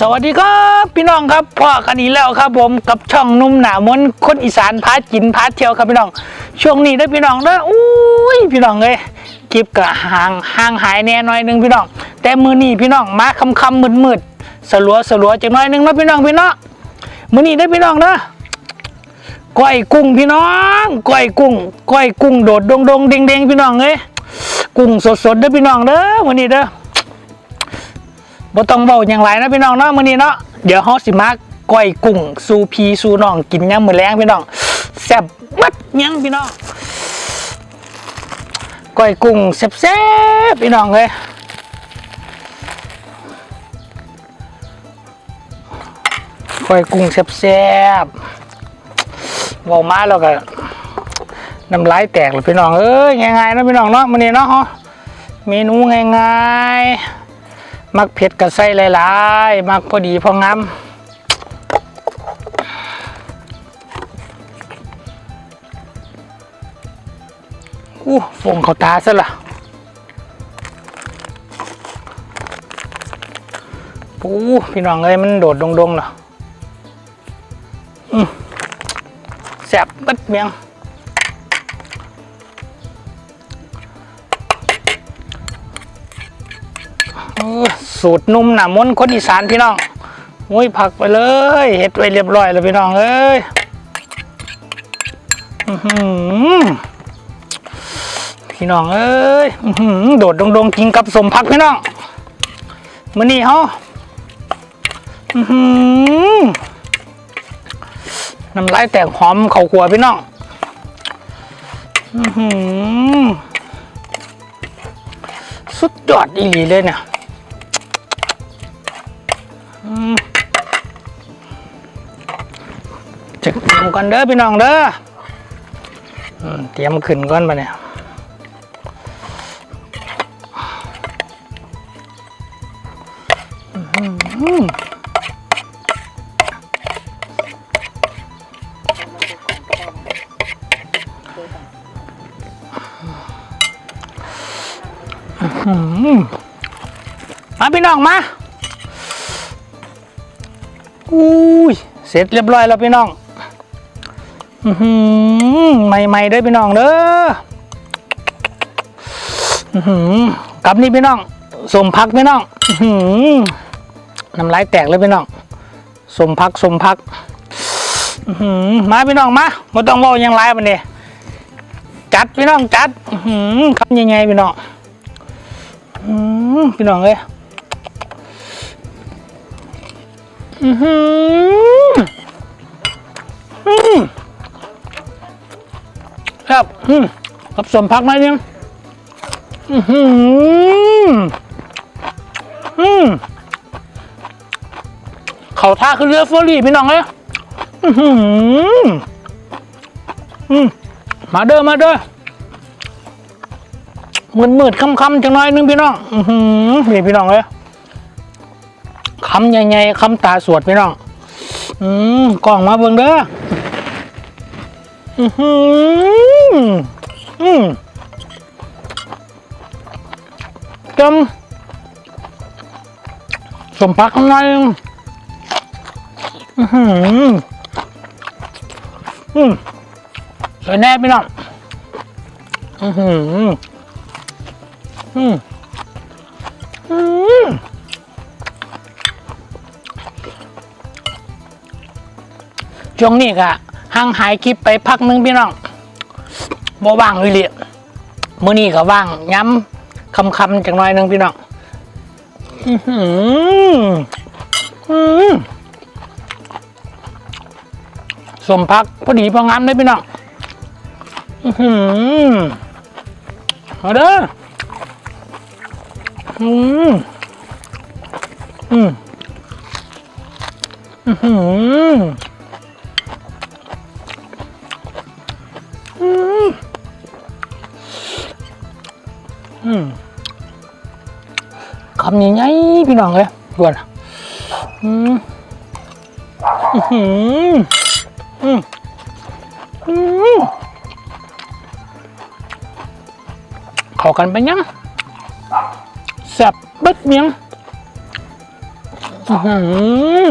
สวัสดีครับพี่น้องครับพ่อกันอีกแล้วครับผมกับช่องนุ่มหนามนคนอีสานพากินพาเที่ยวครับพี่น้อง ช่วงนี้ได้พี่น้องเด้ออุ้ยพี่น้องเลยกิบกะห่างห่างหายแน่หน่อยหนึงพี่น้อง แต่มือนี้พี่น้องมาคำคำมืดมืดสลัวสลัวจังน่อยหนึงนะพี่น้องพี่น้องมือนี้ได้พี่น้องเด้อก้อยกุ้งพี่น้องก้อยกุ้งก้อยกุ้งโดดดงดงเด้งเด้งพี่น้องเอ้ยกุ้งสดสดๆเด้อพี่น้องเด้อมือนี้เด้อ บ่ต้องเว้าอย่างไรนะพี่น้องเนาะมื้อนี้เนาะเดี๋ยวเฮาสิมาก้อยกุ้งสู่พี่สู่น้องกินยามมื้อแลงพี่น้องแซ่บบัดยังพี่น้องก้อยกุ้งแซ่บๆพี่น้องเอ้ยก้อยกุ้งแซ่บๆเว้ามาแล้วก็น้ำลายแตกเลยพี่น้องเอ้ยง่ายๆนะพี่น้องเนาะมื้อนี้เนาะเมนูง่ายๆ มักเผ็ดกับไส้หลายๆ มักพอดีพองามอู้ฟงเขาตาซะละปูพี่น้องเอ้ยมันโดดดงๆเหรอแสบบัดเมียง สูตรนุ่มหนามนคนอีสานพี่น้องโอ้ยผักไปเลยเฮ็ดไว้เรียบร้อยแล้วพี่น้องเอ้ยพี่น้องเอ้ยโดดดงๆกินกับสมพักพี่น้องมื้อนี้เฮาอื้อหือน้ำลายแตกหอมเข้าครัวพี่น้องสุดยอดอีหลีเลยเนี่ย จะเตรียมก่อนเด้อพี่น้องเด้อเตรียมขึ้นก่อนปะเนี่ยอือหือมาพี่น้องมา อุ้ยเสร็จเรียบร้อยแล้วพี่น้องใหม่ๆเด้อพี่น้องเด้อกับนี่พี่น้องสมพักพี่น้องน้ำลายแตกเลยพี่น้องสมพักสมพักมาพี่น้องมาไม่ต้องว่ายังไรมันเนี่ยจัดพี่น้องจัดคำยังไงพี่น้องพี่น้องเอ้ย อือหืออืมครับอืมกับสมพักไหมเนี่ยอือหืออืมเขาท่าคือเรือฟอรี่พี่น้องเลยอือหืออืมมาเด้อมาเด้อมืดมืดๆค่ำๆจังน้อยนึงพี่น้อง อือหือนี่พี่น้องเลย คำใหญ่ๆคำตาสวดพี่น้อง อืมกล่องมาเบิ่งเด้ออือหืออืมจำสมพักข้างในอือหืออืมสวยแน่พี่น้องอือหืออืม ช่วงนี้ก็ห่างหายคลิปไปพักนึงพี่น้องบ่ว่างเลยเลยมื้อนี้ก็ว่างย้ำคำคำๆจังหน่อยนึงพี่น้องสมพักพอดีพองามเลยพี่น้องอื้อหือเอาเด้ออืมอืมอื้อหืออืม คำใหญ่ๆพี่น้องเลยด่วนอืมอื้อหืออืมอืมเข้ากันไปยังแซ่บเบิดเมียงอื้อหือ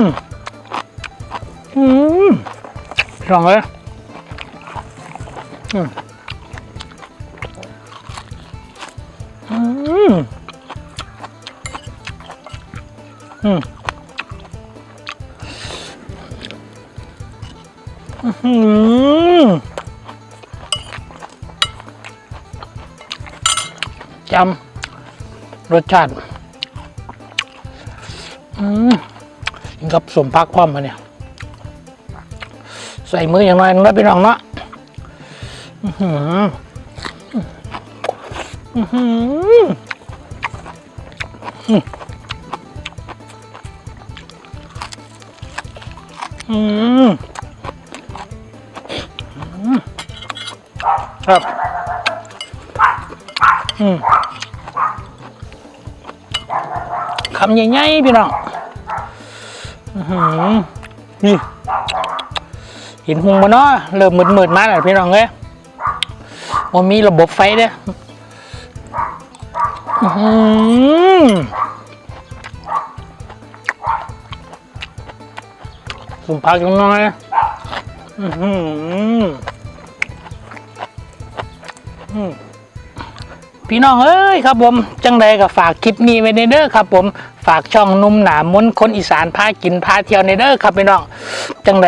อืมลองเลยอืม มอืมอื้อหือจำรสชาติ อืมกับสมพักพร้อมมาเนี่ย ใส่มืออย่างน้อยนึงแล้วพี่น้องเนาะอื้อหืออื้อหืออืม อืมครับ อืมคำใหญ่ๆพี่น้องอื้อหือนี่เห็นหงมาเนาะเริ่มมืดๆมาแล้วพี่น้องเอ้ยว่ามีระบบไฟเด้อ มพักยังน้อยอือหือพี่น้องเอ้ยครับผม จังใดก็ฝากคลิปนี้ไว้ในเด้อครับผมฝากช่องนุ่มหนามนคนอีสานพากินพาเที่ยวในเด้อครับพี่น้องจังใด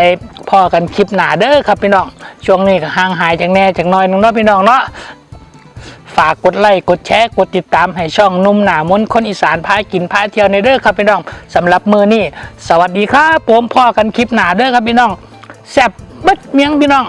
พอกันคลิปหนาเด้อครับพี่น้องช่วงนี้ก็ห่างหายจากแน่จากน้อยหนึงเนาะพี่น้องเนาะ ฝากกดไลค์กดแชร์กดติดตามให้ช่องนุ่มหนามนคนอีสานพากินพาเที่ยวในเด้อครับพี่น้องสำหรับมือนี้สวัสดีครับผมพ่อกันคลิปหนาเด้อครับพี่น้องแซ่บเบัดเมียงพี่น้อง